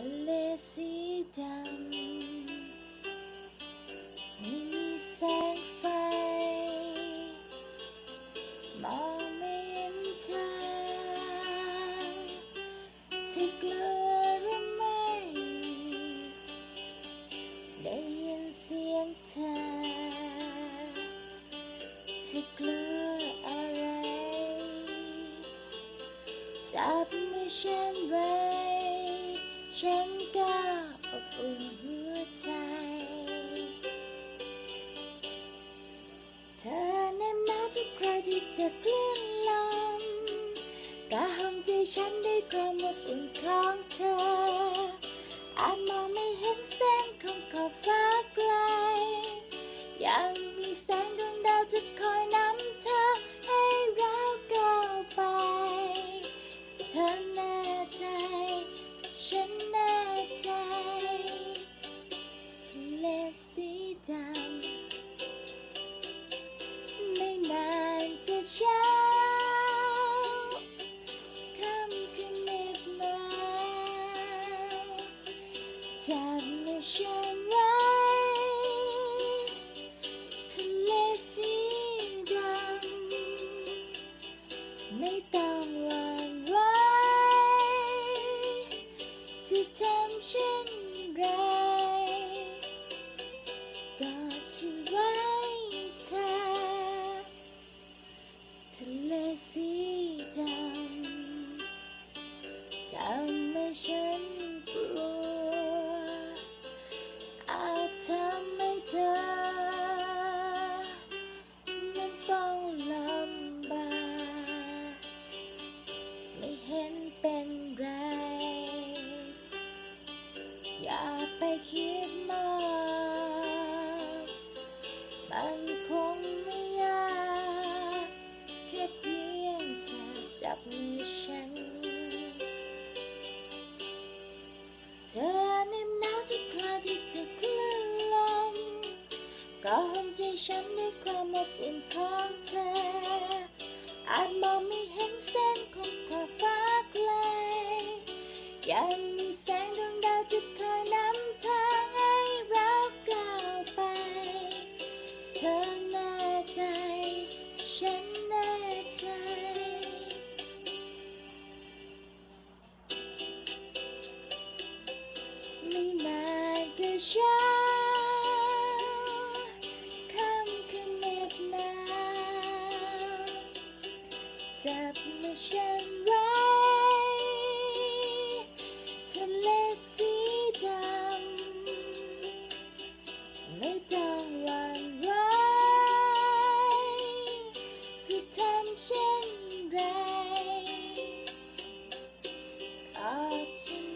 ะเลสีดำไม่มีแสงไฟ มองไม่เห็นทางที่กลัวหรือไม่ ได้ยินเสียงเธอที่กลัวอะไร จับมือฉันไว้ ฉันก็อบอุ่นหัวใจ เธอนบหนาทุกคราที่เธอเคลื่อนลมกะห้องใจฉันด้วยความอบอุ่นของเธอ อาจมองไม่เห็นแสงของขอบฟ้าไกล ยังมีแสงดวงดาวจะคอยนำเธอให้เราก้าวไป เธอแน่ใจฉัน จับมือฉันไว้ทะเลสีดำไม่ต้องหวั่นไหวจะทำเช่นไรก็จะไว้เธอทะเลสีดำทำให้ฉัน เห็นเป็นไร อย่าไปคิดมาก มันคงไม่ยากแค่เพียงเธอจับมือฉัน เธอแนหนาวทุกคราวที่เธอคลื่นลมก็ห้มใจฉันด้วยความอบอุ่นของ มีแสงดวงดาวจะคอยนำทางให้เราก้าวไป เธอแน่ใจ ฉันแน่ใจ ไม่นานก็เช้าค่ำคืนเหน็บหนาวจับมือฉันไว้ เลสีดำ ไม่ต้องหวั่นไหวจะทำเช่นไรก็ฉัน